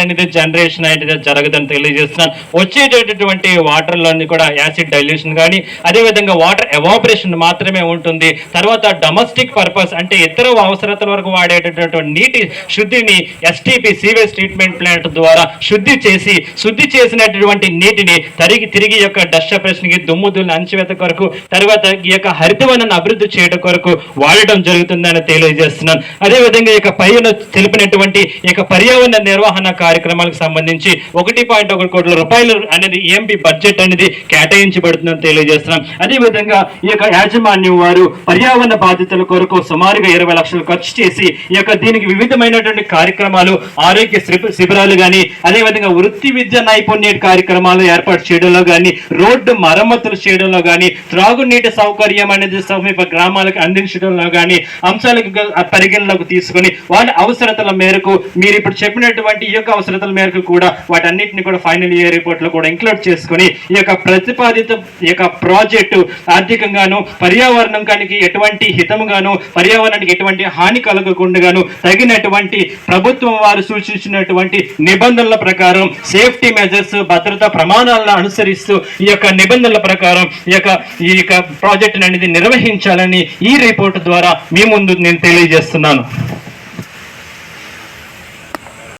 అనేది జనరేషన్ అనేది జరగదని తెలియజేస్తున్నాను. వచ్చేటటువంటి వాటర్లోని కూడా యాసిడ్ డైల్యూషన్ కానీ అదేవిధంగా వాటర్ ఎవాపరేషన్ మాత్రమే ఉంటుంది. తర్వాత డొమెస్టిక్ పర్పస్ అంటే ఇతర అవసరతల వరకు వాడేటటువంటి నీటి శుద్ధిని ఎస్టీపీ సీవేజ్ ట్రీట్మెంట్ ప్లాంట్ ద్వారా శుద్ధి చేసి శుద్ధి చేసినటువంటి నీటిని తరిగి తిరిగి యొక్క డస్ట్కి దుమ్ము అంచివేత కొరకు తర్వాత ఈ యొక్క హరితవనాన్ని అభివృద్ధి చేయడం కొరకు వాడటం జరుగుతుందని తెలియజేస్తున్నాను. అదేవిధంగా ఈ యొక్క పైన తెలిపినటువంటి ఈ యొక్క పర్యావరణ నిర్వహణ కార్యక్రమాలకు సంబంధించి ఒకటి పాయింట్ ఒకటి కోట్ల రూపాయలు అనేది ఈఎంపీ బడ్జెట్ అనేది కేటాయించబడుతుందని తెలియజేస్తున్నాం. అదేవిధంగా ఈ యొక్క యాజమాన్యం వారు పర్యావరణ బాధ్యతల కొరకు సుమారుగా ఇరవై లక్షలు ఖర్చు చేసి ఈ యొక్క దీనికి వివిధమైనటువంటి కార్యక్రమాలు ఆరోగ్య శిబి- శిబిరాలు కానీ అదేవిధంగా వృత్తి విద్య నైపుణ్య కార్యక్రమాలు ఏర్పాటు చేయడంలో కానీ రోడ్డు మరమ్మతులు చేయడంలో కానీ త్రాగునీటి సౌకర్యం అనేది సమీప గ్రామాలకు అందించడంలో కానీ అంశాలకు పరిగణలోకి తీసుకొని వాళ్ళ అవసరతల మేరకు మీరు ఇప్పుడు చెప్పినటువంటి ఈ యొక్క అవసరతల మేరకు కూడా వాటన్నిటిని కూడా ఫైనల్ ఇయర్ రిపోర్ట్లో కూడా ఇంక్లూడ్ చేసుకొని ఈ యొక్క ప్రతిపాదిత ఈ యొక్క ప్రాజెక్టు ఆర్థికంగాను పర్యావరణం కానీ ఎటువంటి హితముగాను పర్యావరణానికి ఎటువంటి హాని కలగకుండాను తగినటువంటి ప్రభుత్వం వారు సూచించినటువంటి నిబంధనల ప్రకారం సేఫ్టీ మెజర్స్ భద్రతా ప్రమాణాలను అనుసరిస్తూ ఈ యొక్క నిబంధనల ప్రకారం ఈ యొక్క ఈ యొక్క ప్రాజెక్టు అనేది నిర్వహించాలని ఈ రిపోర్ట్ ద్వారా మీ ముందు నేను తెలియజేస్తున్నాను.